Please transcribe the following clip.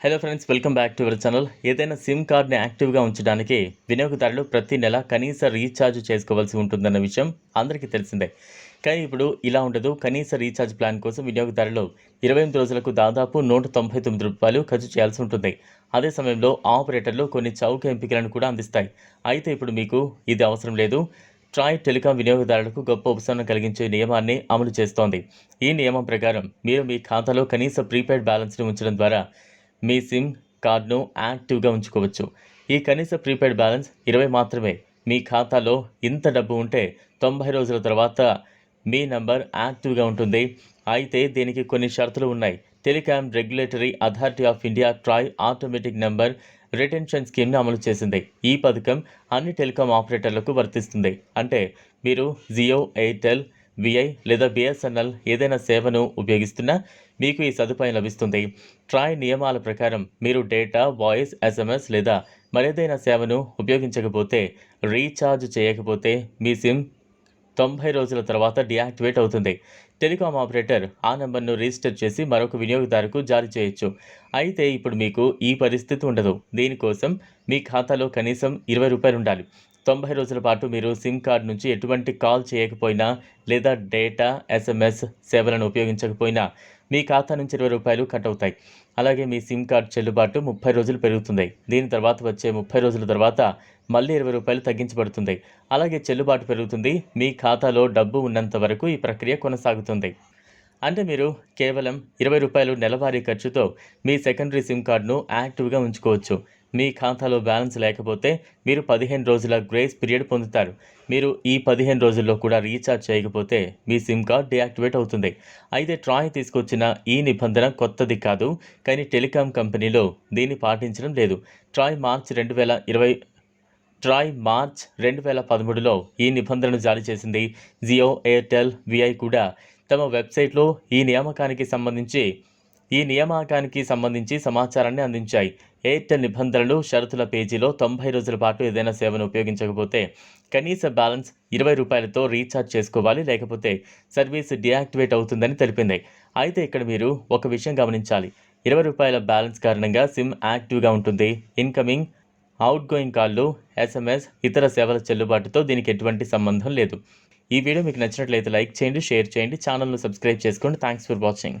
Hello friends welcome back to our channel ఏదైనా SIM కార్డ్ని యాక్టివ్గా ఉంచడానికి వినియోగదారులు ప్రతి నెల కనీస రీఛార్జ్ చేసుకోవాల్సి ఉంటుందన్న విషయం అందరికీ తెలిసిందే. కానీ ఇప్పుడు ఇలా ఉండదు. కనీస రీఛార్జ్ ప్లాన్ కోసం వినియోగదారులు ఇరవై ఎనిమిది రోజులకు దాదాపు నూట తొంభై తొమ్మిది రూపాయలు ఖర్చు చేయాల్సి ఉంటుంది. అదే సమయంలో ఆపరేటర్లు కొన్ని చౌక ఎంపికలను కూడా అందిస్తాయి. అయితే ఇప్పుడు మీకు ఇది అవసరం లేదు. ట్రాయ్ టెలికాం వినియోగదారులకు గొప్ప ఉపశమనం కలిగించే నియమాన్ని అమలు చేస్తోంది. ఈ నియమం ప్రకారం మీరు మీ ఖాతాలో కనీస ప్రీపెయిడ్ బ్యాలెన్స్ని ఉంచడం ద్వారా మీ సిమ్ కార్డును యాక్టివ్గా ఉంచుకోవచ్చు. ఈ కనీస ప్రీపెయిడ్ బ్యాలెన్స్ ఇరవై మాత్రమే. మీ ఖాతాలో ఇంత డబ్బు ఉంటే తొంభై రోజుల తర్వాత మీ నంబర్ యాక్టివ్గా ఉంటుంది. అయితే దీనికి కొన్ని షరతులు ఉన్నాయి. Telecom regulatory authority of India TRAI automatic number retention స్కీమ్ని అమలు చేసింది. ఈ పథకం అన్ని టెలికాం ఆపరేటర్లకు వర్తిస్తుంది. అంటే మీరు జియో ఎయిర్టెల్ విఐ లేదా బిఎస్ఎన్ఎల్ ఏదైనా సేవను ఉపయోగిస్తున్నా మీకు ఈ సదుపాయం లభిస్తుంది. ట్రాయ్ నియమాల ప్రకారం మీరు డేటా వాయిస్ ఎస్ఎంఎస్ లేదా మరేదైనా సేవను ఉపయోగించకపోతే రీఛార్జ్ చేయకపోతే మీ సిమ్ తొంభై రోజుల తర్వాత డియాక్టివేట్ అవుతుంది. టెలికాం ఆపరేటర్ ఆ నెంబర్ను రిజిస్టర్ చేసి మరొక వినియోగదారుకు జారీ చేయొచ్చు. అయితే ఇప్పుడు మీకు ఈ పరిస్థితి ఉండదు. దీనికోసం మీ ఖాతాలో కనీసం ఇరవై రూపాయలు ఉండాలి. తొంభై రోజుల పాటు మీరు సిమ్ కార్డ్ నుంచి ఎటువంటి కాల్ చేయకపోయినా లేదా డేటా ఎస్ఎంఎస్ సేవలను ఉపయోగించకపోయినా మీ ఖాతా నుంచి ఇరవై రూపాయలు కట్ అవుతాయి. అలాగే మీ సిమ్ కార్డ్ చెల్లుబాటు ముప్పై రోజులు పెరుగుతుంది. దీని తర్వాత వచ్చే ముప్పై రోజుల తర్వాత మళ్ళీ ఇరవై రూపాయలు తగ్గించబడుతుంది. అలాగే చెల్లుబాటు పెరుగుతుంది. మీ ఖాతాలో డబ్బు ఉన్నంత వరకు ఈ ప్రక్రియ కొనసాగుతుంది. అంటే మీరు కేవలం ఇరవై రూపాయలు నెలవారీ ఖర్చుతో మీ సెకండరీ సిమ్ కార్డును యాక్టివ్గా ఉంచుకోవచ్చు. మీ ఖాతాలో బ్యాలెన్స్ లేకపోతే మీరు పదిహేను రోజుల గ్రేస్ పీరియడ్ పొందుతారు. మీరు ఈ పదిహేను రోజుల్లో కూడా రీఛార్జ్ చేయకపోతే మీ సిమ్ కార్డ్ డియాక్టివేట్ అవుతుంది. అయితే ట్రాయ్ తీసుకొచ్చిన ఈ నిబంధన కొత్తది కాదు కానీ టెలికాం కంపెనీలో దీన్ని పాటించడం లేదు. ట్రాయ్ మార్చ్ రెండు వేల ఇరవై ట్రాయ్ మార్చ్ రెండు వేల పదమూడులో ఈ నిబంధనను జారీ చేసింది. జియో ఎయిర్టెల్ విఐ కూడా తమ వెబ్సైట్లో ఈ నియామకానికి సంబంధించి ఈ నియామకానికి సంబంధించి సమాచారాన్ని అందించాయి. ఎయిర్టెల్ నిబంధనలు షరతుల పేజీలో తొంభై రోజుల పాటు ఏదైనా సేవను ఉపయోగించకపోతే కనీస బ్యాలెన్స్ ఇరవై రూపాయలతో రీఛార్జ్ చేసుకోవాలి లేకపోతే సర్వీస్ డియాక్టివేట్ అవుతుందని తెలిపింది. అయితే ఇక్కడ మీరు ఒక విషయం గమనించాలి. ఇరవై రూపాయల బ్యాలెన్స్ కారణంగా సిమ్ యాక్టివ్గా ఉంటుంది. ఇన్కమింగ్ అవుట్ గోయింగ్ కాల్లు ఎస్ఎంఎస్ ఇతర సేవల చెల్లుబాటుతో దీనికి ఎటువంటి సంబంధం లేదు. ఈ వీడియో మీకు నచ్చినట్లయితే లైక్ చేయండి షేర్ చేయండి ఛానల్ను సబ్స్క్రైబ్ చేసుకోండి. Thanks for watching.